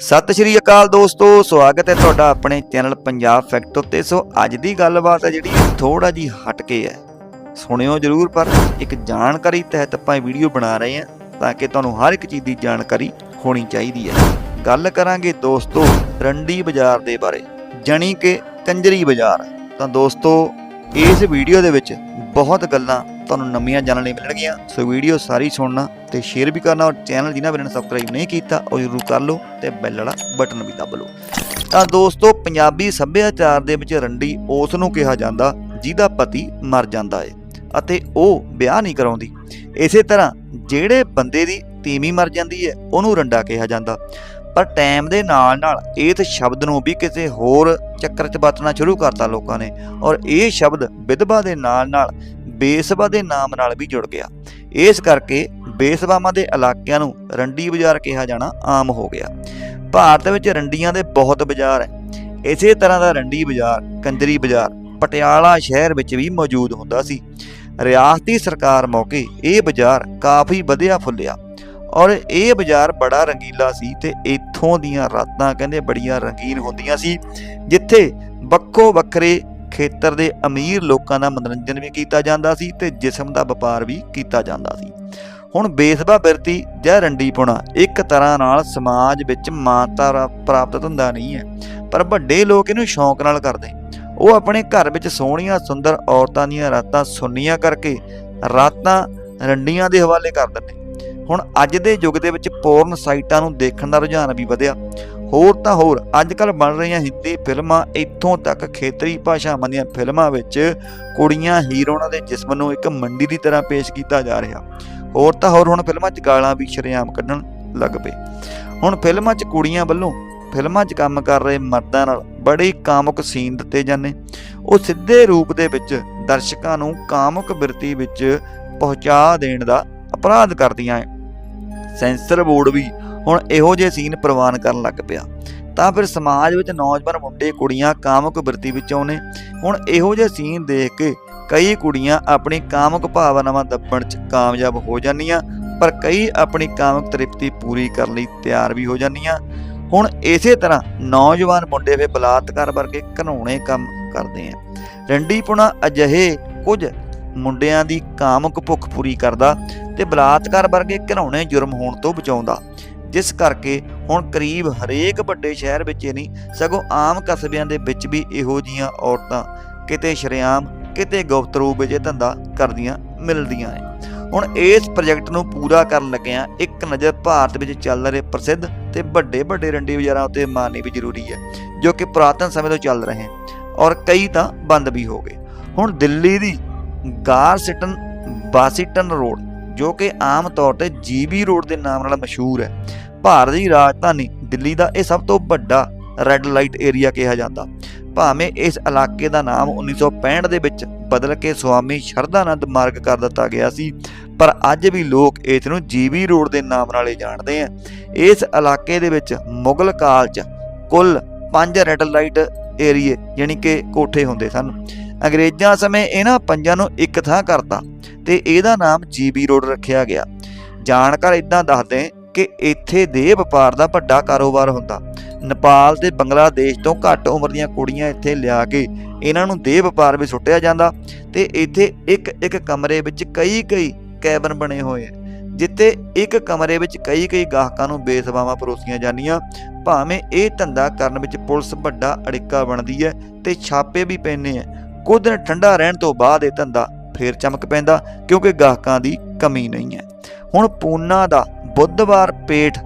ਸਤਿ ਸ਼੍ਰੀ ਅਕਾਲ ਦੋਸਤੋ, ਸਵਾਗਤ ਹੈ ਤੁਹਾਡਾ ਆਪਣੇ ਚੈਨਲ ਪੰਜਾਬ ਫੈਕਟ ਉੱਤੇ ਸੋ ਅੱਜ ਦੀ ਗੱਲਬਾਤ ਹੈ ਜਿਹੜੀ ਥੋੜਾ ਜੀ ਹਟ ਕੇ ਹੈ। ਸੁਣਿਓ ਜਰੂਰ, ਪਰ ਇੱਕ ਜਾਣਕਾਰੀ ਤਹਿਤ ਆਪਾਂ ਇਹ ਵੀਡੀਓ ਬਣਾ ਰਹੇ ਹਾਂ ਤਾਂ ਕਿ ਤੁਹਾਨੂੰ ਹਰ ਇੱਕ ਚੀਜ਼ ਦੀ ਜਾਣਕਾਰੀ ਹੋਣੀ ਚਾਹੀਦੀ ਹੈ। ਗੱਲ ਕਰਾਂਗੇ ਦੋਸਤੋ ਰੰਡੀ ਬਾਜ਼ਾਰ ਦੇ ਬਾਰੇ, ਜਾਣੀ ਕਿ ਕੰਜਰੀ ਬਾਜ਼ਾਰ। ਤਾਂ ਦੋਸਤੋ ਇਸ ਵੀਡੀਓ ਦੇ ਵਿੱਚ ਬਹੁਤ ਗੱਲਾਂ ਤੁਹਾਨੂੰ ਨਵੀਆਂ ਜਾਣਨ ਲਈ ਮਿਲਣਗੀਆਂ। ਸੋ ਵੀਡੀਓ ਸਾਰੀ ਸੁਣਨਾ ਤੇ ਸ਼ੇਅਰ ਵੀ ਕਰਨਾ ਔਰ ਚੈਨਲ ਜਿਨ੍ਹਾਂ ਵੀਰਾਂ ਨੇ ਸਬਸਕ੍ਰਾਈਬ ਨਹੀਂ ਕੀਤਾ, ਉਹ ਜ਼ਰੂਰ ਕਰ ਲਓ ਤੇ ਬੈਲ ਵਾਲਾ ਬਟਨ ਵੀ ਦਬ ਲਓ। ਤਾਂ ਦੋਸਤੋ, ਪੰਜਾਬੀ ਸੱਭਿਆਚਾਰ ਦੇ ਵਿੱਚ ਰੰਡੀ ਉਸ ਨੂੰ ਕਿਹਾ ਜਾਂਦਾ, ਜਿਹਦਾ ਪਤੀ ਮਰ ਜਾਂਦਾ ਹੈ ਅਤੇ ਉਹ ਵਿਆਹ ਨਹੀਂ ਕਰਾਉਂਦੀ। ਇਸੇ ਤਰ੍ਹਾਂ ਜਿਹੜੇ ਬੰਦੇ ਦੀ ਤੀਵੀਂ ਮਰ ਜਾਂਦੀ ਹੈ ਉਹਨੂੰ ਰੰਡਾ ਕਿਹਾ ਜਾਂਦਾ। ਪਰ ਟਾਈਮ ਦੇ ਨਾਲ ਨਾਲ ਇਸ ਸ਼ਬਦ ਨੂੰ ਵੀ ਕਿਸੇ ਹੋਰ ਚੱਕਰ 'ਚ ਵਰਤਣਾ ਸ਼ੁਰੂ ਕਰਤਾ ਲੋਕਾਂ ਨੇ ਔਰ ਇਹ ਸ਼ਬਦ ਵਿਧਵਾ ਦੇ ਨਾਲ ਨਾਲ ਬੇਸਵਾ ਦੇ ਨਾਮ ਨਾਲ ਵੀ ਜੁੜ ਗਿਆ। ਇਸ ਕਰਕੇ ਬੇਸਵਾਵਾਂ ਦੇ ਇਲਾਕਿਆਂ ਨੂੰ ਰੰਡੀ ਬਾਜ਼ਾਰ ਕਿਹਾ ਜਾਣਾ ਆਮ ਹੋ ਗਿਆ। ਭਾਰਤ ਵਿੱਚ ਰੰਡੀਆਂ ਦੇ ਬਹੁਤ ਬਾਜ਼ਾਰ ਹੈ। ਇਸੇ ਤਰ੍ਹਾਂ ਦਾ ਰੰਡੀ ਬਾਜ਼ਾਰ, ਕੰਜਰੀ ਬਾਜ਼ਾਰ, ਪਟਿਆਲਾ ਸ਼ਹਿਰ ਵਿੱਚ ਵੀ ਮੌਜੂਦ ਹੁੰਦਾ ਸੀ। ਰਿਆਸਤੀ ਸਰਕਾਰ ਮੌਕੇ ਇਹ ਬਾਜ਼ਾਰ ਕਾਫੀ ਵਧਿਆ ਫੁੱਲਿਆ। ਔਰ ਇਹ ਬਾਜ਼ਾਰ ਬੜਾ ਰੰਗੀਲਾ ਸੀ ਤੇ ਇੱਥੋਂ ਦੀਆਂ ਰਾਤਾਂ ਕਹਿੰਦੇ ਬੜੀਆਂ ਰੰਗੀਨ ਹੁੰਦੀਆਂ ਸੀ, ਜਿੱਥੇ ਵੱਖੋ ਵੱਖਰੇ ਖੇਤਰ ਦੇ ਅਮੀਰ ਲੋਕਾਂ ਦਾ ਮਨੋਰੰਜਨ ਵੀ ਕੀਤਾ ਜਾਂਦਾ ਸੀ ਤੇ ਜਿਸਮ ਦਾ ਵਪਾਰ ਵੀ ਕੀਤਾ ਜਾਂਦਾ ਸੀ। ਹੁਣ ਬੇਸਬਾ ਬਿਰਤੀ, ਜਾਂ ਰੰਡੀਪੁਣਾ ਇੱਕ ਤਰ੍ਹਾਂ ਨਾਲ ਸਮਾਜ ਵਿੱਚ ਮਾਨਤਾ ਪ੍ਰਾਪਤ ਧੰਦਾ ਨਹੀਂ ਹੈ, ਪਰ ਵੱਡੇ ਲੋਕ ਇਹਨੂੰ ਸ਼ੌਂਕ ਨਾਲ ਕਰਦੇ ਉਹ ਆਪਣੇ ਘਰ ਵਿੱਚ ਸੋਹਣੀਆਂ, ਸੁੰਦਰ ਔਰਤਾਂ ਦੀਆਂ ਰਾਤਾਂ ਸੁੰਨੀਆਂ ਕਰਕੇ ਰਾਤਾਂ ਰੰਡੀਆਂ ਦੇ ਹਵਾਲੇ ਕਰ ਦਿੰਦੇ ਹੁਣ ਅੱਜ ਦੇ ਯੁੱਗ ਦੇ ਵਿੱਚ ਪੋਰਨ ਸਾਈਟਾਂ ਨੂੰ ਦੇਖਣ ਦਾ ਰੁਝਾਨ ਵੀ ਵਧਿਆ। ਹੋਰ ਤਾਂ ਹੋਰ ਅੱਜ ਕੱਲ ਬਣ ਰਹੀਆਂ ਹਿੰਦੀ ਫਿਲਮਾਂ ਇੱਥੋਂ ਤੱਕ ਖੇਤਰੀ ਭਾਸ਼ਾਵਾਂ ਦੀਆਂ ਫਿਲਮਾਂ ਵਿੱਚ ਕੁੜੀਆਂ ਹੀਰੋਆਂ ਦੇ ਜਿਸਮ ਨੂੰ ਇੱਕ ਮੰਡੀ ਦੀ ਤਰ੍ਹਾਂ ਪੇਸ਼ ਕੀਤਾ ਜਾ ਰਿਹਾ। ਹੋਰ ਤਾਂ ਹੋਰ, ਹੁਣ ਫਿਲਮਾਂ 'ਚ ਗਾਲਾਂ ਵੀ ਸ਼ਰੇਆਮ ਕੱਢਣ ਲੱਗ ਪਏ। ਹੁਣ ਫਿਲਮਾਂ 'ਚ ਕੁੜੀਆਂ ਵੱਲੋਂ ਫਿਲਮਾਂ 'ਚ ਕੰਮ ਕਰ ਰਹੇ ਮਰਦਾਂ ਨਾਲ ਬੜੇ ਕਾਮੁਕ ਸੀਨ ਦਿੱਤੇ ਜਾਂਦੇ। ਉਹ ਸਿੱਧੇ ਰੂਪ ਦੇ ਵਿੱਚ ਦਰਸ਼ਕਾਂ ਨੂੰ ਕਾਮੁਕ ਬਿਰਤੀ ਵਿੱਚ ਪਹੁੰਚਾ ਦੇਣ ਦਾ ਅਪਰਾਧ ਕਰਦੀਆਂ ਹੈ ਸੈਂਸਰ ਬੋਰਡ ਵੀ ਹੁਣ ਇਹੋ ਜਿਹੇ ਸੀਨ ਪ੍ਰਵਾਨ ਕਰਨ ਲੱਗ ਪਿਆ। ਤਾਂ ਫਿਰ ਸਮਾਜ ਵਿੱਚ ਨੌਜਵਾਨ ਮੁੰਡੇ, ਕੁੜੀਆਂ ਕਾਮਕ ਬਿਰਤੀ ਵਿੱਚ ਆਉਨੇ ਹੁਣ ਇਹੋ ਜਿਹੇ ਸੀਨ ਦੇਖ ਕੇ ਕਈ ਕੁੜੀਆਂ ਆਪਣੀ ਕਾਮਕ ਭਾਵਨਾਵਾਂ ਦੱਬਣ 'ਚ ਕਾਮਯਾਬ ਹੋ ਜਾਂਦੀਆਂ, ਪਰ ਕਈ ਆਪਣੀ ਕਾਮਕ ਤ੍ਰਿਪਤੀ ਪੂਰੀ ਕਰਨ ਲਈ ਤਿਆਰ ਵੀ ਹੋ ਜਾਂਦੀਆਂ। ਹੁਣ ਇਸੇ ਤਰ੍ਹਾਂ ਨੌਜਵਾਨ ਮੁੰਡੇ ਵੇ ਬਲਾਤਕਾਰ ਵਰਗੇ ਘਨੌਣੇ ਕੰਮ ਕਰਦੇ ਆ। ਰੰਡੀਪੁਣਾ ਅਜਿਹੇ ਕੁਝ ਮੁੰਡਿਆਂ ਦੀ ਕਾਮਕ ਭੁੱਖ ਪੂਰੀ ਕਰਦਾ ਤੇ ਬਲਾਤਕਾਰ ਵਰਗੇ ਘਿਨਾਉਣੇ ਜੁਰਮ ਹੋਣ ਤੋਂ ਬਚਾਉਂਦਾ। ਜਿਸ ਕਰਕੇ ਹੁਣ ਕਰੀਬ ਹਰੇਕ ਵੱਡੇ ਸ਼ਹਿਰ ਵਿੱਚ ਹੀ ਨਹੀਂ, ਸਗੋਂ ਆਮ ਕਸਬਿਆਂ ਦੇ ਵਿੱਚ ਵੀ ਇਹੋ ਜੀਆਂ ਔਰਤਾਂ ਕਿਤੇ ਸ਼ਰੇਆਮ, ਕਿਤੇ ਗੁਪਤ ਰੂਪ ਵਿੱਚ ਧੰਦਾ ਕਰਦੀਆਂ ਮਿਲਦੀਆਂ ਨੇ। ਹੁਣ ਇਸ ਪ੍ਰੋਜੈਕਟ ਨੂੰ ਪੂਰਾ ਕਰਨ ਲੱਗਿਆਂ ਇੱਕ ਨਜ਼ਰ ਭਾਰਤ ਵਿੱਚ ਚੱਲ ਰਹੇ ਪ੍ਰਸਿੱਧ ਤੇ ਵੱਡੇ ਵੱਡੇ ਰੰਡੀ ਬਾਜ਼ਾਰਾਂ ਉੱਤੇ ਮਾਰਨੀ ਵੀ ਜ਼ਰੂਰੀ ਹੈ, ਜੋ ਕਿ ਪੁਰਾਤਨ ਸਮੇਂ ਤੋਂ ਚੱਲ ਰਹੇ ਔਰ ਕਈ ਤਾਂ ਬੰਦ ਵੀ ਹੋ ਗਏ। ਹੁਣ ਦਿੱਲੀ ਦੀ ਗਾਰਸਿਟਨ ਬਾਸਿਟਨ ਰੋਡ ਜੋ ਕਿ ਆਮ ਤੌਰ ਤੇ ਜੀਬੀ ਰੋਡ ਦੇ ਨਾਮ ਨਾਲ ਮਸ਼ਹੂਰ ਹੈ। ਭਾਰਤ ਦੀ ਰਾਜਧਾਨੀ ਦਿੱਲੀ ਦਾ ਇਹ ਸਭ ਤੋਂ ਵੱਡਾ ਰੈੱਡ ਲਾਈਟ ਏਰੀਆ ਕਿਹਾ ਜਾਂਦਾ। ਭਾਵੇਂ ਇਸ ਇਲਾਕੇ ਦਾ ਨਾਮ 1965 ਦੇ ਵਿੱਚ ਬਦਲ ਕੇ ਸਵਾਮੀ ਸ਼ਰਧਾਨੰਦ ਮਾਰਗ ਕਰ ਦਿੱਤਾ ਗਿਆ ਸੀ, ਪਰ ਅੱਜ ਵੀ ਲੋਕ ਇਸ ਨੂੰ ਜੀਬੀ ਰੋਡ ਦੇ ਨਾਮ ਨਾਲ ਹੀ ਜਾਣਦੇ ਆ। ਇਸ ਇਲਾਕੇ ਦੇ ਵਿੱਚ ਮੁਗਲ ਕਾਲ 'ਚ ਕੁੱਲ 5 ਰੈੱਡ ਲਾਈਟ ਏਰੀਏ ਯਾਨੀ ਕਿ ਕੋਠੇ ਹੁੰਦੇ ਸਨ। ਅੰਗਰੇਜ਼ਾਂ ਸਮੇਂ ਇਹਨਾਂ ਪੰਜਾਂ ਨੂੰ ਇੱਕ ਥਾਂ ਕਰਤਾ ਤੇ ਇਹਦਾ ਨਾਮ ਜੀਬੀ ਰੋਡ ਰੱਖਿਆ ਗਿਆ। ਜਾਣਕਾਰ ਇਦਾਂ ਦੱਸਦੇ ਕਿ ਇੱਥੇ ਦੇ ਵਪਾਰ ਦਾ ਵੱਡਾ ਕਾਰੋਬਾਰ ਹੁੰਦਾ। ਨੇਪਾਲ ਤੇ ਬੰਗਲਾਦੇਸ਼ ਤੋਂ ਘੱਟ ਉਮਰ ਦੀਆਂ ਕੁੜੀਆਂ ਇੱਥੇ ਲਿਆ ਕੇ ਇਹਨਾਂ ਨੂੰ ਦੇਹ ਵਪਾਰ ਵਿੱਚ ਸੁੱਟਿਆ ਜਾਂਦਾ ਤੇ ਇੱਥੇ ਇੱਕ ਇੱਕ ਕਮਰੇ ਵਿੱਚ ਕਈ ਕਈ ਕੈਬਨ ਬਣੇ ਹੋਏ ਆ, ਜਿੱਥੇ ਇੱਕ ਕਮਰੇ ਵਿੱਚ ਕਈ ਕਈ ਗਾਹਕਾਂ ਨੂੰ ਬੇਸਵਾਵਾਂ ਪਰੋਸੀਆਂ ਜਾਂਦੀਆਂ। ਭਾਵੇਂ ਇਹ ਧੰਦਾ ਕਰਨ ਵਿੱਚ ਪੁਲਿਸ ਵੱਡਾ ਅੜਿੱਕਾ ਬਣਦੀ ਹੈ ਤੇ ਛਾਪੇ ਵੀ ਪੈਂਦੇ ਆ ਕੁਝ ਦਿਨ ਠੰਡਾ ਰਹਿਣ ਤੋਂ ਬਾਅਦ ਇਹ ਧੰਦਾ ਫੇਰ ਚਮਕ ਪੈਂਦਾ, ਕਿਉਂਕਿ ਗਾਹਕਾਂ ਦੀ ਕਮੀ ਨਹੀਂ ਹੈ। ਹੁਣ ਪੂਨਾ ਦਾ ਬੁੱਧਵਾਰ ਪੇਟ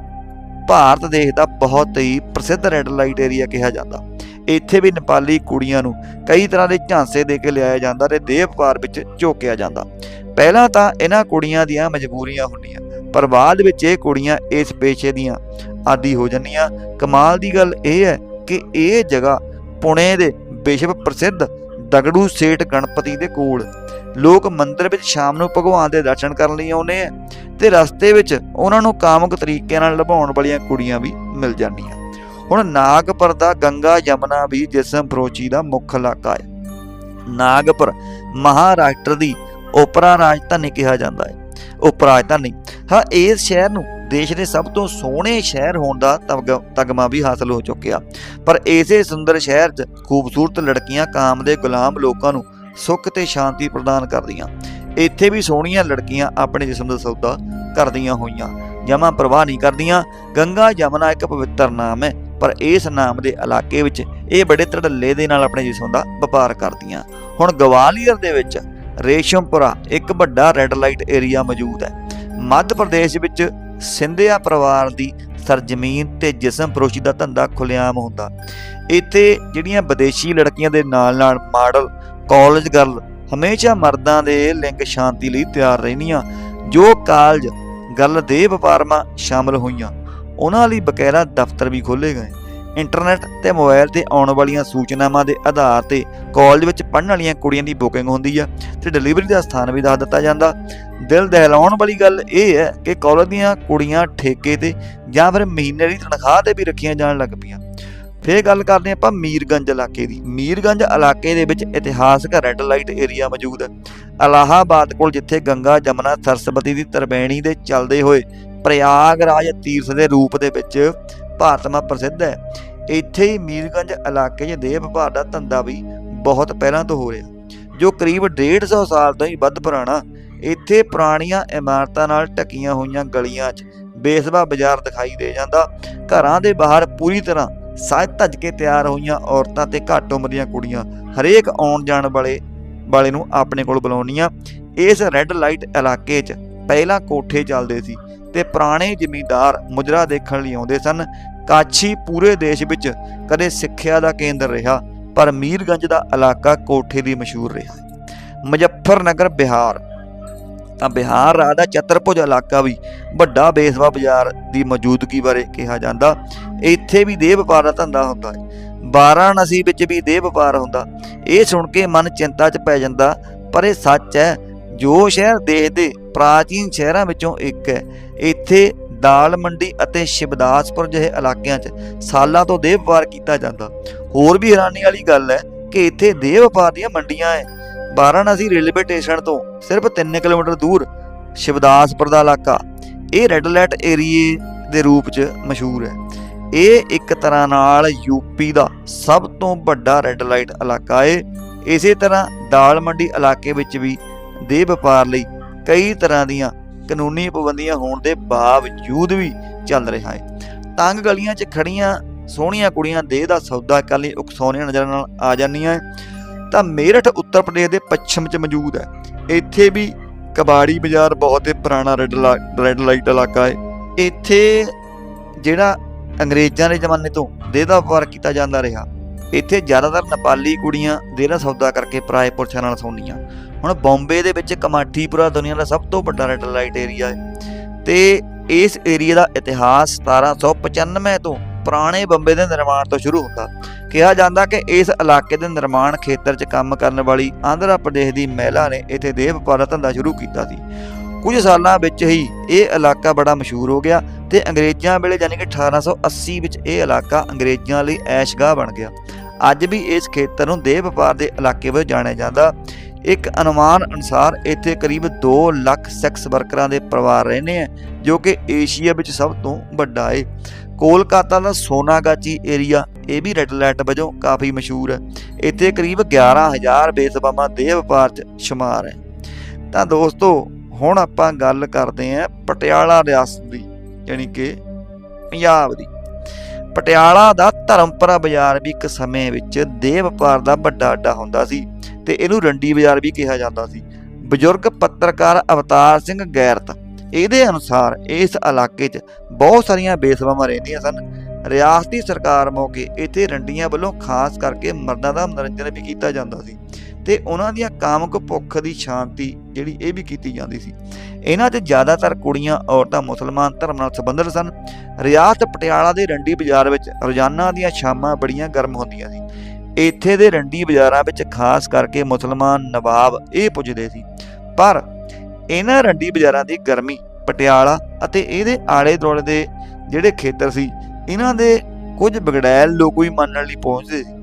ਭਾਰਤ ਦੇਸ਼ ਦਾ ਬਹੁਤ ਹੀ ਪ੍ਰਸਿੱਧ ਰੈੱਡ ਲਾਈਟ ਏਰੀਆ ਕਿਹਾ ਜਾਂਦਾ। ਇੱਥੇ ਵੀ ਨੇਪਾਲੀ ਕੁੜੀਆਂ ਨੂੰ ਕਈ ਤਰ੍ਹਾਂ ਦੇ ਝਾਂਸੇ ਦੇ ਕੇ ਲਿਆਇਆ ਜਾਂਦਾ ਤੇ ਦੇਹ ਵਪਾਰ ਵਿੱਚ ਝੋਕਿਆ ਜਾਂਦਾ। ਪਹਿਲਾਂ ਤਾਂ ਇਹਨਾਂ ਕੁੜੀਆਂ ਦੀਆਂ ਮਜਬੂਰੀਆਂ ਹੁੰਦੀਆਂ, ਪਰ ਬਾਅਦ ਵਿੱਚ ਇਹ ਕੁੜੀਆਂ ਇਸ ਪੇਸ਼ੇ ਦੀਆਂ ਆਦੀ ਹੋ ਜਾਂਦੀਆਂ। ਕਮਾਲ ਦੀ ਗੱਲ ਇਹ ਹੈ ਕਿ ਇਹ ਜਗ੍ਹਾ ਪੁਣੇ ਦੇ ਵਿਸ਼ਵ ਪ੍ਰਸਿੱਧ ਦਗੜੂ ਸੇਠ ਗਣਪਤੀ ਦੇ ਕੋਲ। ਲੋਕ ਮੰਦਿਰ ਵਿੱਚ ਸ਼ਾਮ ਨੂੰ ਭਗਵਾਨ ਦੇ ਦਰਸ਼ਨ ਕਰਨ ਲਈ ਆਉਂਦੇ ਆ ਤੇ ਰਸਤੇ ਵਿੱਚ ਉਹਨਾਂ ਨੂੰ ਕਾਮਕ ਤਰੀਕੇ ਨਾਲ ਲਭਾਉਣ ਵਾਲੀਆਂ ਕੁੜੀਆਂ ਵੀ ਮਿਲ ਜਾਂਦੀਆਂ। ਹੁਣ ਨਾਗਪੁਰ ਦਾ ਗੰਗਾ ਯਮਨਾ ਵੀ ਜਿਸਮ ਫਰੋਚੀ ਦਾ ਮੁੱਖ ਇਲਾਕਾ ਹੈ। ਨਾਗਪੁਰ ਮਹਾਰਾਸ਼ਟਰ ਦੀ ਓਪਰਾ ਰਾਜਧਾਨੀ ਕਿਹਾ ਜਾਂਦਾ ਹੈ। ਉਪ ਰਾਜਧਾਨੀ ਹਾਂ, ਇਸ ਸ਼ਹਿਰ ਨੂੰ ਦੇਸ਼ ਦੇ ਸਭ ਤੋਂ ਸੋਹਣੇ ਸ਼ਹਿਰ ਹੋਣ ਦਾ ਤਗ- ਤਗਮਾ ਵੀ ਹਾਸਲ ਹੋ ਚੁੱਕਿਆ। ਪਰ ਇਸੇ ਸੁੰਦਰ ਸ਼ਹਿਰ 'ਚ ਖੂਬਸੂਰਤ ਲੜਕੀਆਂ ਕਾਮ ਦੇ ਗੁਲਾਮ ਲੋਕਾਂ ਨੂੰ ਸੁੱਖ ਤੇ ਸ਼ਾਂਤੀ ਪ੍ਰਦਾਨ ਕਰਦੀਆਂ। ਇੱਥੇ ਵੀ ਸੋਹਣੀਆਂ ਲੜਕੀਆਂ ਆਪਣੇ ਜਿਸਮ ਦਾ ਸੌਦਾ ਕਰਦੀਆਂ ਹੋਈਆਂ। ਜਮਾ ਪ੍ਰਵਾਹ ਨਹੀਂ ਕਰਦੀਆਂ, ਗੰਗਾ ਜਮਨਾ ਇੱਕ ਪਵਿੱਤਰ ਨਾਮ ਹੈ, ਪਰ ਇਸ ਨਾਮ ਦੇ ਇਲਾਕੇ ਵਿੱਚ ਇਹ ਬੜੇ ਧੜੱਲੇ ਦੇ ਨਾਲ ਆਪਣੇ ਜਿਸਮ ਦਾ ਵਪਾਰ ਕਰਦੀਆਂ। ਹੁਣ ਗਵਾਲੀਅਰ ਦੇ ਵਿੱਚ ਰੇਸ਼ਮਪੁਰਾ ਇੱਕ ਵੱਡਾ ਰੈੱਡ ਲਾਈਟ ਏਰੀਆ ਮੌਜੂਦ ਹੈ। ਮੱਧ ਪ੍ਰਦੇਸ਼ ਵਿੱਚ ਸਿੰਧਿਆ ਪਰਿਵਾਰ ਦੀ ਸਰਜ਼ਮੀਨ ਤੇ ਜਿਸਮ ਫਰੋਸ਼ੀ ਦਾ ਧੰਦਾ ਖੁੱਲ੍ਹੇਆਮ ਹੁੰਦਾ। ਇੱਥੇ ਜਿਹੜੀਆਂ ਵਿਦੇਸ਼ੀ ਲੜਕੀਆਂ ਦੇ ਨਾਲ-ਨਾਲ ਮਾਡਲ ਕਾਲਜ ਗਰਲ ਹਮੇਸ਼ਾ ਮਰਦਾਂ ਦੇ ਲਿੰਗ ਸ਼ਾਂਤੀ ਲਈ ਤਿਆਰ ਰਹਿੰਦੀਆਂ, ਜੋ ਕਾਲਜ ਗਰਲ ਦੇ ਵਪਾਰਮਾਂ ਸ਼ਾਮਲ ਹੋਈਆਂ। ਉਹਨਾਂ ਲਈ ਬਕਾਇਦਾ ਦਫ਼ਤਰ ਵੀ ਖੋਲ੍ਹੇ ਗਏ। ਇੰਟਰਨੈਟ ਤੇ ਮੋਬਾਈਲ ਤੇ ਆਉਣ ਵਾਲੀਆਂ ਸੂਚਨਾਵਾਂ ਦੇ ਆਧਾਰ ਤੇ ਕਾਲਜ ਵਿੱਚ ਪੜ੍ਹਨ ਵਾਲੀਆਂ ਕੁੜੀਆਂ ਦੀ ਬੁਕਿੰਗ ਹੁੰਦੀ ਆ ਤੇ ਡਿਲੀਵਰੀ ਦਾ ਸਥਾਨ ਵੀ ਦੱਸ ਦਿੱਤਾ ਜਾਂਦਾ। ਦਿਲ ਦਹਿਲਾਉਣ ਵਾਲੀ ਗੱਲ ਇਹ ਹੈ ਕਿ ਕਾਲਜ ਦੀਆਂ ਕੁੜੀਆਂ ਠੇਕੇ ਤੇ ਜਾਂ ਫਿਰ ਮਹੀਨੇ ਦੀ ਤਨਖਾਹ ਤੇ ਵੀ ਰੱਖੀਆਂ ਜਾਣ ਲੱਗ ਪਈਆਂ। ਫੇਰ ਗੱਲ ਕਰਦੇ ਆਪਾਂ ਮੀਰਗੰਜ ਇਲਾਕੇ ਦੀ। ਮੀਰਗੰਜ ਇਲਾਕੇ ਦੇ ਵਿੱਚ ਇਤਿਹਾਸਕ ਰੈੱਡ ਲਾਈਟ ਏਰੀਆ ਮੌਜੂਦ ਹੈ ਅਲਾਹਾਬਾਦ ਕੋਲ ਜਿੱਥੇ ਗੰਗਾ ਜਮਨਾ ਸਰਸਵਤੀ ਦੀ ਤਰਬੈਣੀ ਦੇ ਚੱਲਦੇ ਹੋਏ ਪ੍ਰਯਾਗਰਾਜ ਤੀਰਥ ਦੇ ਰੂਪ ਦੇ ਵਿੱਚ ਭਾਰਤਮਾ ਪ੍ਰਸਿੱਧ ਹੈ। ਇੱਥੇ ਹੀ ਮੀਰਗੰਜ ਇਲਾਕੇ 'ਚ ਦੇਹ ਵਪਾਰ ਦਾ ਧੰਦਾ ਵੀ ਬਹੁਤ ਪਹਿਲਾਂ ਤੋਂ ਹੋ ਰਿਹਾ, ਜੋ ਕਰੀਬ 150 ਸਾਲ ਤੋਂ ਹੀ ਵੱਧ ਪੁਰਾਣਾ। ਇੱਥੇ ਪੁਰਾਣੀਆਂ ਇਮਾਰਤਾਂ ਨਾਲ ਢਕੀਆਂ ਹੋਈਆਂ ਗਲੀਆਂ 'ਚ ਬੇਸਬਾ ਬਾਜ਼ਾਰ ਦਿਖਾਈ ਦੇ ਜਾਂਦਾ। ਘਰਾਂ ਦੇ ਬਾਹਰ ਪੂਰੀ ਤਰ੍ਹਾਂ ਸੱਜ ਧੱਜ ਕੇ ਤਿਆਰ ਹੋਈਆਂ ਔਰਤਾਂ ਤੇ ਘੱਟ ਉਮਰ ਦੀਆਂ ਕੁੜੀਆਂ, ਹਰੇਕ ਆਉਣ ਜਾਣ ਵਾਲੇ ਵਾਲੇ ਨੂੰ ਆਪਣੇ ਕੋਲ ਬੁਲਾਉਣੀਆਂ ਇਸ ਰੈੱਡ ਲਾਈਟ ਇਲਾਕੇ 'ਚ ਪਹਿਲਾਂ ਕੋਠੇ ਚੱਲਦੇ ਸੀ। ਤੇ ਪੁਰਾਣੇ ਜ਼ਿਮੀਂਦਾਰ ਮੁਜਰਾ ਦੇਖਣ ਲਈ ਆਉਂਦੇ ਸਨ। ਕਾਛੀ ਪੂਰੇ ਦੇਸ਼ ਵਿੱਚ ਕਦੇ ਸਿੱਖਿਆ ਦਾ ਕੇਂਦਰ ਰਿਹਾ, ਪਰ ਮੀਰਗੰਜ ਦਾ ਇਲਾਕਾ ਕੋਠੇ ਦੀ ਮਸ਼ਹੂਰ ਰਿਹਾ। ਮੁਜ਼ੱਫਰਨਗਰ, ਬਿਹਾਰ। ਤਾਂ ਬਿਹਾਰ ਰਾਜ ਦਾ ਚਤਰਭੁਜ ਇਲਾਕਾ ਵੀ ਵੱਡਾ ਬੇਸਵਾ ਬਾਜ਼ਾਰ ਦੀ ਮੌਜੂਦਗੀ ਬਾਰੇ ਕਿਹਾ ਜਾਂਦਾ। ਇੱਥੇ ਵੀ ਦੇਹ ਵਪਾਰ ਦਾ ਧੰਦਾ ਹੁੰਦਾ ਹੈ। ਵਾਰਾਣਸੀ ਵਿੱਚ ਵੀ ਦੇਹ ਵਪਾਰ ਹੁੰਦਾ। ਇਹ ਸੁਣ ਕੇ ਮਨ ਚਿੰਤਾ 'ਚ ਪੈ ਜਾਂਦਾ, ਪਰ ਇਹ ਸੱਚ ਹੈ ਜੋ ਸ਼ਹਿਰ ਦੇਸ਼ ਦੇ ਪ੍ਰਾਚੀਨ ਸ਼ਹਿਰਾਂ ਵਿੱਚੋਂ ਇੱਕ ਹੈ, ਇੱਥੇ ਦਾਲ ਮੰਡੀ ਅਤੇ ਸ਼ਿਵਦਾਸਪੁਰ ਜਿਹੇ ਇਲਾਕਿਆਂ 'ਚ ਸਾਲਾਂ ਤੋਂ ਦੇਹ ਵਪਾਰ ਕੀਤਾ ਜਾਂਦਾ। ਹੋਰ ਵੀ ਹੈਰਾਨੀ ਵਾਲੀ ਗੱਲ ਹੈ ਕਿ ਇੱਥੇ ਦੇਹ ਵਪਾਰ ਦੀਆਂ ਮੰਡੀਆਂ ਹੈ ਵਾਰਾਣਸੀ ਰੇਲਵੇ ਸਟੇਸ਼ਨ ਤੋਂ ਸਿਰਫ 3 ਕਿਲੋਮੀਟਰ ਦੂਰ ਸ਼ਿਵਦਾਸਪੁਰ ਦਾ ਇਲਾਕਾ, ਇਹ ਰੈੱਡ ਲਾਈਟ ਏਰੀਏ ਦੇ ਰੂਪ 'ਚ ਮਸ਼ਹੂਰ ਹੈ। ਇਹ ਇੱਕ ਤਰ੍ਹਾਂ ਨਾਲ ਯੂਪੀ ਦਾ ਸਭ ਤੋਂ ਵੱਡਾ ਰੈੱਡ ਲਾਈਟ ਇਲਾਕਾ ਹੈ ਇਸੇ ਤਰ੍ਹਾਂ ਦਾਲ ਮੰਡੀ ਇਲਾਕੇ ਵਿੱਚ ਵੀ ਦੇਹ ਵਪਾਰ ਲਈ ਕਈ ਤਰ੍ਹਾਂ ਦੀਆਂ ਕਾਨੂੰਨੀ ਪਾਬੰਦੀਆਂ ਹੋਣ ਦੇ ਬਾਵਜੂਦ ਵੀ ਚੱਲ ਰਿਹਾ ਹੈ। ਤੰਗ ਗਲੀਆਂ 'ਚ ਖੜੀਆਂ ਸੋਹਣੀਆਂ ਕੁੜੀਆਂ ਦੇਹ ਦਾ ਸੌਦਾ ਕਰਨ ਲਈ ਉਕਸਾਉਣੀਆਂ ਨਜ਼ਰ ਨਾਲ ਆ ਜਾਂਦੀਆਂ ਤਾਂ ਮੇਰਠ ਉੱਤਰ ਪ੍ਰਦੇਸ਼ ਦੇ ਪੱਛਮ 'ਚ ਮੌਜੂਦ ਹੈ। ਇੱਥੇ ਵੀ ਕਬਾੜੀ ਬਾਜ਼ਾਰ ਬਹੁਤ ਹੀ, ਪੁਰਾਣਾ ਰੈੱਡ ਲਾ- ਰੈੱਡ ਲਾਈਟ ਇਲਾਕਾ ਹੈ। ਇੱਥੇ ਜਿਹੜਾ ਅੰਗਰੇਜ਼ਾਂ ਦੇ ਜ਼ਮਾਨੇ ਤੋਂ ਦੇਹ ਦਾ ਵਪਾਰ ਕੀਤਾ ਜਾਂਦਾ ਰਿਹਾ ਇੱਥੇ ਜ਼ਿਆਦਾਤਰ ਨੇਪਾਲੀ ਕੁੜੀਆਂ ਦੇਹ ਸੌਦਾ ਕਰਕੇ ਪਰਾਏ ਪੁਰਸ਼ਾਂ ਨਾਲ ਸੌਂਦੀਆਂ। ਹੁਣ ਬੰਬੇ ਦੇ ਵਿੱਚ ਕਮਾਠੀਪੁਰਾ ਦੁਨੀਆ ਦਾ ਸਭ ਤੋਂ ਵੱਡਾ ਰੈੱਡ ਲਾਈਟ ਏਰੀਆ ਹੈ। ਤੇ ਇਸ ਏਰੀਆ ਦਾ ਇਤਿਹਾਸ 1795 ਤੋਂ ਪੁਰਾਣੇ ਬੰਬੇ ਦੇ ਨਿਰਮਾਣ ਤੋਂ ਸ਼ੁਰੂ ਹੁੰਦਾ। ਕਿਹਾ ਜਾਂਦਾ ਕਿ ਇਸ ਇਲਾਕੇ ਦੇ ਨਿਰਮਾਣ ਖੇਤਰ 'ਚ ਕੰਮ ਕਰਨ ਵਾਲੀ ਆਂਧਰਾ ਪ੍ਰਦੇਸ਼ ਦੀ ਮਹਿਲਾ ਨੇ ਇੱਥੇ ਦੇਹ ਵਪਾਰ ਧੰਦਾ ਸ਼ੁਰੂ ਕੀਤਾ ਸੀ। ਕੁਝ ਸਾਲਾਂ ਵਿੱਚ ਹੀ ਇਹ ਇਲਾਕਾ ਬੜਾ ਮਸ਼ਹੂਰ ਹੋ ਗਿਆ ਤੇ ਅੰਗਰੇਜ਼ਾਂ ਵੇਲੇ ਯਾਨੀ ਕਿ 1880 ਵਿੱਚ ਇਹ ਇਲਾਕਾ ਅੰਗਰੇਜ਼ਾਂ ਲਈ ਐਸ਼ਗਾਹ ਬਣ ਗਿਆ। ਅੱਜ ਵੀ ਇਸ ਖੇਤਰ ਨੂੰ ਦੇਹ ਵਪਾਰ ਦੇ ਇਲਾਕੇ ਵਜੋਂ ਜਾਣਿਆ ਜਾਂਦਾ। ਇੱਕ ਅਨੁਮਾਨ ਅਨੁਸਾਰ ਇੱਥੇ ਕਰੀਬ 2 ਲੱਖ ਸੈਕਸ ਵਰਕਰਾਂ ਦੇ ਪਰਿਵਾਰ ਰਹਿੰਦੇ ਆ, ਜੋ ਕਿ ਏਸ਼ੀਆ ਵਿੱਚ ਸਭ ਤੋਂ ਵੱਡਾ ਹੈ ਕੋਲਕਾਤਾ ਦਾ ਸੋਨਾਗਾਚੀ ਏਰੀਆ, ਇਹ ਵੀ ਰੈੱਡ ਲਾਈਟ ਵਜੋਂ ਕਾਫੀ ਮਸ਼ਹੂਰ ਹੈ। ਇੱਥੇ ਕਰੀਬ 11000 ਬੇਸਬਾਮਾ ਦੇਹ ਵਪਾਰ 'ਚ ਸ਼ੁਮਾਰ ਹੈ। ਤਾਂ ਦੋਸਤੋ, ਹੁਣ ਆਪਾਂ ਗੱਲ ਕਰਦੇ ਆਂ ਪਟਿਆਲਾ ਰਿਆਸਤ ਦੀ ਯਾਨੀ ਕਿ ਪੰਜਾਬ ਦੀ। ਪਟਿਆਲਾ ਦਾ ਧਰਮਪੁਰਾ ਬਾਜ਼ਾਰ ਵੀ ਇੱਕ ਸਮੇਂ ਵਿੱਚ ਦੇਹ ਵਪਾਰ ਦਾ ਵੱਡਾ ਅੱਡਾ ਹੁੰਦਾ ਸੀ ਤੇ ਇਹਨੂੰ ਰੰਡੀ ਬਾਜ਼ਾਰ ਵੀ ਕਿਹਾ ਜਾਂਦਾ ਸੀ। ਬਜ਼ੁਰਗ ਪੱਤਰਕਾਰ ਅਵਤਾਰ ਸਿੰਘ ਗੈਰਤ ਇਹਦੇ ਅਨੁਸਾਰ ਇਸ ਇਲਾਕੇ 'ਚ ਬਹੁਤ ਸਾਰੀਆਂ ਬੇਸਵਾਵਾਂ ਰਹਿੰਦੀਆਂ ਸਨ। ਰਿਆਸਤੀ ਸਰਕਾਰ ਮੌਕੇ ਇੱਥੇ ਰੰਡੀਆਂ ਵੱਲੋਂ ਖਾਸ ਕਰਕੇ ਮਰਦਾਂ ਦਾ ਮਨੋਰੰਜਨ ਵੀ ਕੀਤਾ ਜਾਂਦਾ ਸੀ। ਤੇ ਉਹਨਾਂ ਦੀਆਂ ਕਾਮਕ ਭੁੱਖ ਦੀ ਸ਼ਾਂਤੀ ਜਿਹੜੀ ਇਹ ਵੀ ਕੀਤੀ ਜਾਂਦੀ ਸੀ। ਇਹਨਾਂ 'ਚ ਜ਼ਿਆਦਾਤਰ ਕੁੜੀਆਂ, ਔਰਤਾਂ, ਮੁਸਲਮਾਨ ਧਰਮ ਨਾਲ ਸੰਬੰਧਿਤ ਸਨ। ਰਿਆਸਤ ਪਟਿਆਲਾ ਦੇ ਰੰਡੀ ਬਾਜ਼ਾਰ ਵਿੱਚ ਰੋਜ਼ਾਨਾ ਦੀਆਂ ਸ਼ਾਮਾਂ ਬੜੀਆਂ ਗਰਮ ਹੁੰਦੀਆਂ ਸੀ। ਇੱਥੇ ਦੇ ਰੰਡੀ ਬਾਜ਼ਾਰਾਂ ਵਿੱਚ ਖਾਸ ਕਰਕੇ ਮੁਸਲਮਾਨ ਨਵਾਬ ਇਹ ਪੁੱਜਦੇ ਸੀ। ਪਰ ਇਹਨਾਂ ਰੰਡੀ ਬਾਜ਼ਾਰਾਂ ਦੀ ਗਰਮੀ ਪਟਿਆਲਾ ਅਤੇ ਇਹਦੇ ਆਲੇ ਦੁਆਲੇ ਦੇ ਜਿਹੜੇ ਖੇਤਰ ਸੀ, ਇਹਨਾਂ ਦੇ ਕੁਝ ਬਗੜੈਲ ਲੋਕ ਵੀ ਮੰਨਣ ਲਈ ਪਹੁੰਚਦੇ ਸੀ।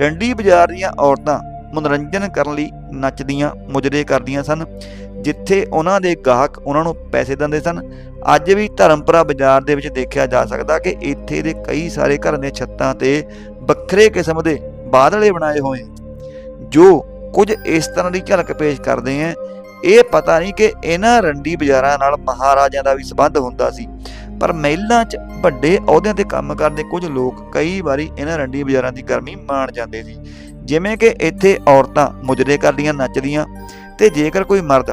ਰੰਡੀ ਬਾਜ਼ਾਰ ਦੀਆਂ ਔਰਤਾਂ ਮਨੋਰੰਜਨ ਕਰਨ ਲਈ ਨੱਚਦੀਆਂ, ਮੁਜਰੇ ਕਰਦੀਆਂ ਸਨ। ਜਿੱਥੇ ਉਹਨਾਂ ਦੇ ਗਾਹਕ ਉਹਨਾਂ ਨੂੰ ਪੈਸੇ ਦਿੰਦੇ ਸਨ, ਅੱਜ ਵੀ ਧਰਮਪੁਰਾ ਬਾਜ਼ਾਰ ਦੇ ਵਿੱਚ ਦੇਖਿਆ ਜਾ ਸਕਦਾ ਕਿ ਇੱਥੇ ਦੇ ਕਈ ਸਾਰੇ ਘਰਾਂ ਦੀਆਂ ਛੱਤਾਂ ਤੇ ਵੱਖਰੇ ਕਿਸਮ ਦੇ ਬਾਦਲੇ ਬਣਾਏ ਹੋਏ ਜੋ ਕੁਝ ਇਸ ਤਰ੍ਹਾਂ ਦੀ ਝਲਕ ਪੇਸ਼ ਕਰਦੇ ਆ ਇਹ ਪਤਾ ਨਹੀਂ ਕਿ ਇਹਨਾਂ ਰੰਡੀ ਬਾਜ਼ਾਰਾਂ ਨਾਲ ਮਹਾਰਾਜਿਆਂ ਦਾ ਵੀ ਸੰਬੰਧ ਹੁੰਦਾ ਸੀ। ਪਰ ਮਹਿਲਾਂ 'ਚ ਵੱਡੇ ਅਹੁਦਿਆਂ ਤੇ ਕੰਮ ਕਰਦੇ ਕੁਝ ਲੋਕ ਕਈ ਵਾਰੀ ਇਹਨਾਂ ਰੰਡੀ ਬਾਜ਼ਾਰਾਂ ਦੀ ਗਰਮੀ ਮਾਣ ਜਾਂਦੇ ਸੀ। ਜਿਵੇਂ ਕਿ ਇੱਥੇ ਔਰਤਾਂ ਮੁਜਰੇ ਕਰਦੀਆਂ, ਨੱਚਦੀਆਂ ਤੇ ਜੇਕਰ ਕੋਈ ਮਰਦ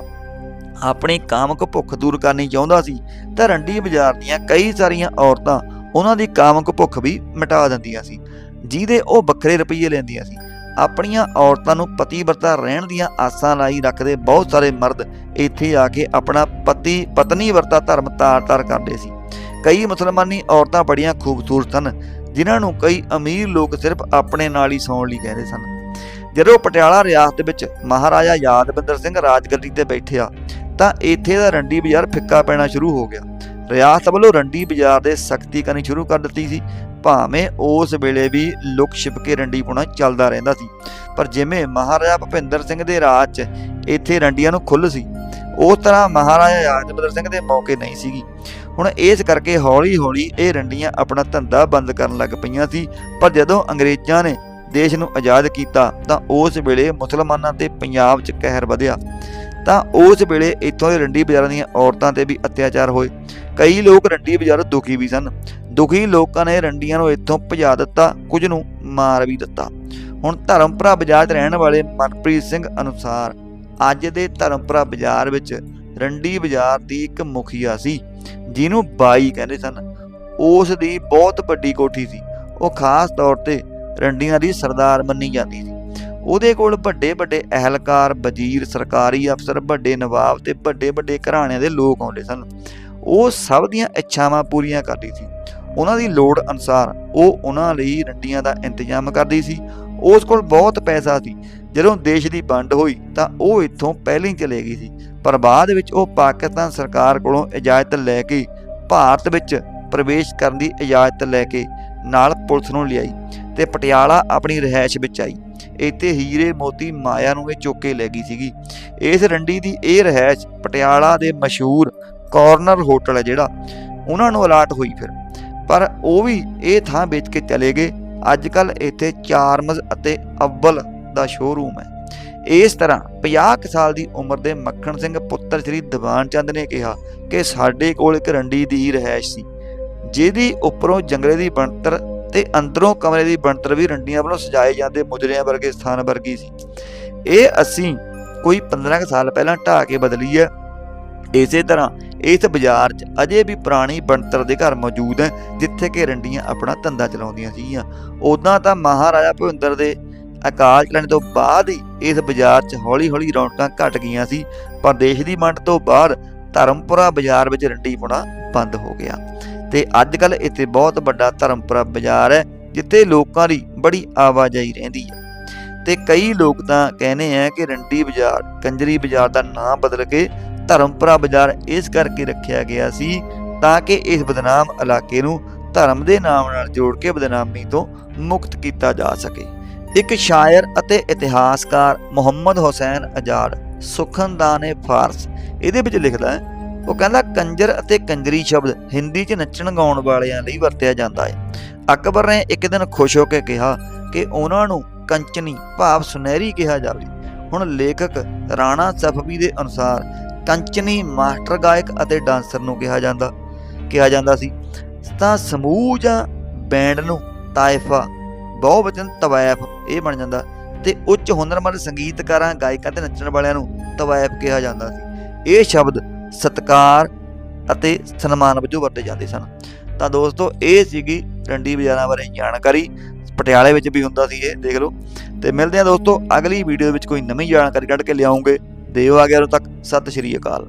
ਆਪਣੀ ਕਾਮਕ ਭੁੱਖ ਦੂਰ ਕਰਨੀ ਚਾਹੁੰਦਾ ਸੀ, ਤਾਂ ਰੰਡੀ ਬਾਜ਼ਾਰ ਦੀਆਂ ਕਈ ਸਾਰੀਆਂ ਔਰਤਾਂ ਉਹਨਾਂ ਦੀ ਕਾਮਕ ਭੁੱਖ ਵੀ ਮਿਟਾ ਦਿੰਦੀਆਂ ਸੀ, ਜਿਹਦੇ ਉਹ ਵੱਖਰੇ ਰੁਪਈਏ ਲੈਂਦੀਆਂ ਸੀ। ਆਪਣੀਆਂ ਔਰਤਾਂ ਨੂੰ ਪਤੀ ਵਰਤਾ ਰਹਿਣ ਦੀਆਂ ਆਸਾਂ ਲਾਈ ਰੱਖਦੇ ਬਹੁਤ ਸਾਰੇ ਮਰਦ ਇੱਥੇ ਆ ਕੇ ਆਪਣਾ ਪਤੀ, ਪਤਨੀ ਵਰਤਾ ਧਰਮ ਤਾਰ-ਤਾਰ ਕਰਦੇ ਸੀ। ਕਈ ਮੁਸਲਮਾਨੀ ਔਰਤਾਂ ਬੜੀਆਂ ਖੂਬਸੂਰਤ ਸਨ ਜਿਨ੍ਹਾਂ ਨੂੰ ਕਈ ਅਮੀਰ ਲੋਕ ਸਿਰਫ ਆਪਣੇ ਨਾਲ ਹੀ ਸੌਣ ਲਈ ਕਹਿੰਦੇ ਸਨ। ਜਦੋਂ ਪਟਿਆਲਾ ਰਿਆਸਤ ਵਿੱਚ ਮਹਾਰਾਜਾ ਯਾਦਵਿੰਦਰ ਸਿੰਘ ਰਾਜਗੱਦੀ ਤੇ ਬੈਠਿਆ, ਤਾਂ ਇੱਥੇ ਦਾ ਰੰਡੀ ਬਾਜ਼ਾਰ ਫਿੱਕਾ ਪੈਣਾ ਸ਼ੁਰੂ ਹੋ ਗਿਆ। ਰਿਆਸਤ ਵੱਲੋਂ ਰੰਡੀ ਬਾਜ਼ਾਰ ਦੇ ਸਖਤੀ ਕਰਨੀ ਸ਼ੁਰੂ ਕਰ ਦਿੱਤੀ ਸੀ। ਭਾਵੇਂ ਉਸ ਵੇਲੇ ਵੀ ਲੁਕ ਛਿਪ ਕੇ ਰੰਡੀ ਪੁਣਾ ਚੱਲਦਾ ਰਹਿੰਦਾ ਸੀ, ਪਰ ਜਿਵੇਂ ਮਹਾਰਾਜਾ ਭੁਪਿੰਦਰ ਸਿੰਘ ਦੇ ਰਾਜ 'ਚ ਇੱਥੇ ਰੰਡੀਆਂ ਨੂੰ ਖੁੱਲ੍ਹ ਸੀ, ਉਸ ਤਰ੍ਹਾਂ ਮਹਾਰਾਜਾ ਯਾਦਵਿੰਦਰ ਸਿੰਘ ਦੇ ਮੌਕੇ ਨਹੀਂ ਸੀਗੀ। ਹੁਣ ਇਸ ਕਰਕੇ ਹੌਲੀ-ਹੌਲੀ ਇਹ ਰੰਡੀਆਂ ਆਪਣਾ ਧੰਦਾ ਬੰਦ ਕਰਨ ਲੱਗ ਪਈਆਂ ਸੀ, ਪਰ ਜਦੋਂ ਅੰਗਰੇਜ਼ਾਂ ਨੇ ਦੇਸ਼ ਨੂੰ ਆਜ਼ਾਦ ਕੀਤਾ ਤਾਂ ਉਸ ਵੇਲੇ ਮੁਸਲਮਾਨਾਂ ਤੇ ਪੰਜਾਬ 'ਚ ਕਹਿਰ ਵਧਿਆ। ਤਾਂ ਉਸ ਵੇਲੇ ਇੱਥੋਂ ਦੇ ਰੰਡੀ ਬਾਜ਼ਾਰਾਂ ਦੀਆਂ ਔਰਤਾਂ ਤੇ ਵੀ ਅਤਿਆਚਾਰ ਹੋਏ। ਕਈ ਲੋਕ ਰੰਡੀ ਬਾਜ਼ਾਰ ਦੁਖੀ ਵੀ ਸਨ। ਦੁਖੀ ਲੋਕਾਂ ਨੇ ਰੰਡੀਆਂ ਨੂੰ ਇੱਥੋਂ ਭਜਾ ਦਿੱਤਾ, ਕੁਝ ਨੂੰ ਮਾਰ ਵੀ ਦਿੱਤਾ। ਹੁਣ ਧਰਮਪੁਰਾ ਬਾਜ਼ਾਰ 'ਚ ਰਹਿਣ ਵਾਲੇ ਮਨਪ੍ਰੀਤ ਸਿੰਘ ਅਨੁਸਾਰ ਅੱਜ ਦੇ ਧਰਮਪੁਰਾ ਬਾਜ਼ਾਰ ਵਿੱਚ ਰੰਡੀ ਬਾਜ਼ਾਰ ਦੀ ਇੱਕ ਮੁਖੀਆ ਸੀ। ਜਿਹਨੂੰ ਬਾਈ ਕਹਿੰਦੇ ਸਨ ਉਸ ਦੀ ਬਹੁਤ ਵੱਡੀ ਕੋਠੀ ਸੀ। ਉਹ ਖਾਸ ਤੌਰ ਤੇ ਰੰਡੀਆਂ ਦੀ ਸਰਦਾਰ ਮੰਨੀ ਜਾਂਦੀ ਸੀ। ਉਹਦੇ ਕੋਲ ਵੱਡੇ ਵੱਡੇ ਅਹਿਲਕਾਰ, ਵਜ਼ੀਰ, ਸਰਕਾਰੀ ਅਫਸਰ, ਵੱਡੇ ਨਵਾਬ ਤੇ ਵੱਡੇ ਵੱਡੇ ਘਰਾਣਿਆਂ ਦੇ ਲੋਕ ਆਉਂਦੇ ਸਨ। ਉਹ ਸਭ ਦੀਆਂ ਇੱਛਾਵਾਂ ਪੂਰੀਆਂ ਕਰਦੀ ਸੀ। ਉਹਨਾਂ ਦੀ ਲੋੜ ਅਨੁਸਾਰ ਉਹ ਉਹਨਾਂ ਲਈ ਰੰਡੀਆਂ ਦਾ ਇੰਤਜ਼ਾਮ ਕਰਦੀ ਸੀ। ਉਸ ਕੋਲ ਬਹੁਤ ਪੈਸਾ ਸੀ। ਜਦੋਂ ਦੇਸ਼ ਦੀ ਵੰਡ ਹੋਈ ਤਾਂ ਉਹ ਇੱਥੋਂ ਪਹਿਲਾਂ ਹੀ ਚਲੇ ਗਈ ਸੀ। ਪਰ ਬਾਅਦ ਵਿੱਚ ਉਹ ਪਾਕਿਸਤਾਨ ਸਰਕਾਰ ਕੋਲੋਂ ਇਜਾਜ਼ਤ ਲੈ ਕੇ ਭਾਰਤ ਵਿੱਚ ਪ੍ਰਵੇਸ਼ ਕਰਨ ਦੀ ਇਜਾਜ਼ਤ ਲੈ ਕੇ ਨਾਲ ਪੁਲਿਸ ਨੂੰ ਲਿਆਈ ਤੇ ਪਟਿਆਲਾ ਆਪਣੀ ਰਿਹਾਇਸ਼ ਵਿੱਚ ਆਈ। ਇੱਥੇ ਹੀਰੇ ਮੋਤੀ ਮਾਇਆ ਨੂੰ ਇਹ ਚੁੱਕ ਕੇ ਲੈ ਗਈ ਸੀਗੀ। ਇਸ ਰੰਡੀ ਦੀ ਇਹ ਰਿਹਾਇਸ਼ ਪਟਿਆਲਾ ਦੇ ਮਸ਼ਹੂਰ ਕਾਰਨਰ ਹੋਟਲ ਹੈ ਜਿਹੜਾ, ਉਹਨਾਂ ਨੂੰ ਅਲਾਟ ਹੋਈ ਫਿਰ। ਪਰ ਉਹ ਵੀ ਇਹ ਥਾਂ ਵੇਚ ਕੇ ਚਲੇ ਗਏ। ਅੱਜ ਕੱਲ ਇੱਥੇ ਚਾਰਮਜ਼ ਅਤੇ ਅਵਲ ਦਾ ਸ਼ੋਰੂਮ ਹੈ। ਇਸ ਤਰ੍ਹਾਂ 50 ਸਾਲ ਦੀ ਉਮਰ ਦੇ ਮੱਖਣ ਸਿੰਘ ਪੁੱਤਰ ਸ੍ਰੀ ਦੀਵਾਨ ਚੰਦ ਨੇ ਕਿਹਾ ਕਿ ਸਾਡੇ ਕੋਲ ਇੱਕ ਰੰਡੀ ਦੀ ਹੀ ਸੀ, ਜਿਹਦੀ ਉੱਪਰੋਂ ਜੰਗਲੇ ਦੀ ਬਣਤਰ ਤੇ ਅੰਦਰੋਂ ਕਮਰੇ ਦੀ ਬਣਤਰ ਵੀ ਰੰਡੀਆਂ ਵੱਲੋਂ ਸਜਾਏ ਜਾਂਦੇ ਮੁਜਰਿਆਂ ਵਰਗੇ ਸਥਾਨ ਵਰਗੀ ਸੀ। ਇਹ ਅਸੀਂ ਕੋਈ 15 ਸਾਲ ਪਹਿਲਾਂ ਢਾ ਕੇ ਬਦਲੀ ਹੈ ਇਸੇ ਤਰ੍ਹਾਂ ਇਸ ਬਾਜ਼ਾਰ 'ਚ ਅਜੇ ਵੀ ਪੁਰਾਣੀ ਬਣਤਰ ਦੇ ਘਰ ਮੌਜੂਦ ਹੈ, ਜਿੱਥੇ ਕਿ ਰੰਡੀਆਂ ਆਪਣਾ ਧੰਦਾ ਚਲਾਉਂਦੀਆਂ ਸੀਗੀਆਂ। ਉਦਾਂ ਤਾਂ ਮਹਾਰਾਜਾ ਭਵਿੰਦਰ ਦੇ ਅਕਾਲ ਚਲਾਣੇ ਤੋਂ ਬਾਅਦ ਹੀ ਇਸ ਬਾਜ਼ਾਰ 'ਚ ਹੌਲੀ-ਹੌਲੀ ਰੌਣਕਾਂ ਘਟ ਗਈਆਂ ਸੀ, ਪਰ ਦੇਸ਼ ਦੀ ਵੰਡ ਤੋਂ ਬਾਅਦ ਧਰਮਪੁਰਾ ਬਾਜ਼ਾਰ ਵਿੱਚ ਰੰਡੀ ਪੁਣਾ ਬੰਦ ਹੋ ਗਿਆ। ਤੇ ਅੱਜ ਕੱਲ ਇੱਥੇ ਬਹੁਤ ਵੱਡਾ ਧਰਮਪੁਰਾ ਬਾਜ਼ਾਰ ਹੈ, ਜਿੱਥੇ ਲੋਕਾਂ ਦੀ ਬੜੀ ਆਵਾਜਾਈ ਰਹਿੰਦੀ ਹੈ। ਤੇ ਕਈ ਲੋਕ ਤਾਂ ਕਹਿੰਦੇ ਆ ਕਿ ਰੰਡੀ ਬਾਜ਼ਾਰ, ਕੰਜਰੀ ਬਾਜ਼ਾਰ ਦਾ ਨਾਮ ਬਦਲ ਕੇ ਧਰਮਪੁਰਾ ਬਾਜ਼ਾਰ ਇਸ ਕਰਕੇ ਰੱਖਿਆ ਗਿਆ ਸੀ ਤਾਂ ਕਿ ਇਸ ਬਦਨਾਮ ਇਲਾਕੇ ਨੂੰ ਧਰਮ ਦੇ ਨਾਮ ਨਾਲ ਜੋੜ ਕੇ ਬਦਨਾਮੀ ਤੋਂ ਮੁਕਤ ਕੀਤਾ ਜਾ ਸਕੇ। ਇੱਕ ਸ਼ਾਇਰ ਅਤੇ ਇਤਿਹਾਸਕਾਰ ਮੁਹੰਮਦ ਹੁਸੈਨ ਆਜ਼ਾਦ ਸੁਖਨਦਾਨੇ ਫਾਰਸ। ਇਹਦੇ ਵਿੱਚ ਲਿਖਦਾ ਹੈ, ਉਹ ਕਹਿੰਦਾ, ਕੰਜਰ ਅਤੇ ਕੰਜਰੀ ਸ਼ਬਦ ਹਿੰਦੀ 'ਚ ਨੱਚਣ ਗਾਉਣ ਵਾਲਿਆਂ ਲਈ ਵਰਤਿਆ ਜਾਂਦਾ ਹੈ ਅਕਬਰ ਨੇ ਇੱਕ ਦਿਨ ਖੁਸ਼ ਹੋ ਕੇ ਕਿਹਾ ਕਿ ਉਹਨਾਂ ਨੂੰ ਕੰਚਨੀ ਭਾਵ ਸੁਨਹਿਰੀ ਕਿਹਾ ਜਾਵੇ। ਹੁਣ ਲੇਖਕ ਰਾਣਾ ਸਫਵੀ ਦੇ ਅਨੁਸਾਰ ਕੰਚਨੀ ਮਾਸਟਰ ਗਾਇਕ ਅਤੇ ਡਾਂਸਰ ਨੂੰ ਕਿਹਾ ਜਾਂਦਾ ਕਿਹਾ ਜਾਂਦਾ ਸੀ। ਤਾਂ ਸਮੂਹ ਜਾਂ ਬੈਂਡ ਨੂੰ ਤਾਇਫਾ ਬਹੁਵਚਨ ਤਵਾਇਫ ਇਹ ਬਣ ਜਾਂਦਾ। ਤੇ ਉੱਚ ਹੁਨਰਮੰਦ ਸੰਗੀਤਕਾਰਾਂ, ਗਾਇਕਾਂ ਤੇ ਨੱਚਣ ਵਾਲਿਆਂ ਨੂੰ ਤਵਾਇਫ ਕਿਹਾ ਜਾਂਦਾ ਸੀ। ਇਹ ਸ਼ਬਦ ਸਤਕਾਰ ਅਤੇ ਸਨਮਾਨ ਵਜੋਂ ਵਰਤੇ ਜਾਂਦੇ ਸਨ। ਤਾਂ ਦੋਸਤੋ, ਇਹ ਸੀਗੀ ਰੰਡੀ ਬਾਜ਼ਾਰਾਂ ਬਾਰੇ ਜਾਣਕਾਰੀ। ਪਟਿਆਲੇ ਵਿੱਚ ਵੀ ਹੁੰਦਾ ਸੀ ਇਹ, ਦੇਖ ਲਓ। ਤੇ ਮਿਲਦੇ ਹਾਂ ਦੋਸਤੋ, ਅਗਲੀ ਵੀਡੀਓ ਵਿੱਚ ਕੋਈ ਨਵੀਂ ਜਾਣਕਾਰੀ ਕੱਢ ਕੇ ਲਿਆਉਂਗੇ। ਦੇਵ ਆ ਗਿਆ ਉਦੋਂ ਤੱਕ, ਸਤਿ ਸ਼੍ਰੀ ਅਕਾਲ।